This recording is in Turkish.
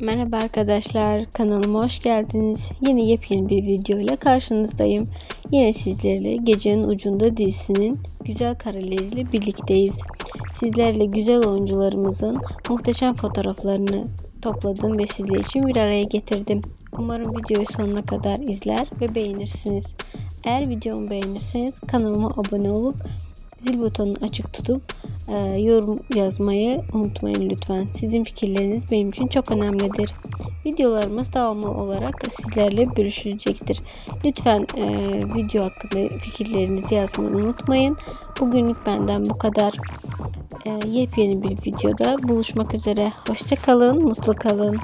Merhaba arkadaşlar kanalıma hoş geldiniz. Yeni yepyeni bir video ile karşınızdayım. Yine sizlerle Gecenin Ucunda dizisinin güzel kareleriyle birlikteyiz. Sizlerle güzel oyuncularımızın muhteşem fotoğraflarını topladım ve sizler için bir araya getirdim. Umarım videoyu sonuna kadar izler ve beğenirsiniz. Eğer videomu beğenirseniz kanalıma abone olup zil butonunu açık tutup yorum yazmayı unutmayın lütfen. Sizin fikirleriniz benim için çok önemlidir. Videolarımız devamlı olarak sizlerle bölüşülecektir. Lütfen e, video hakkında fikirlerinizi yazmayı unutmayın. Bugünlük benden bu kadar. E, yepyeni bir videoda buluşmak üzere. Hoşçakalın, mutlu kalın.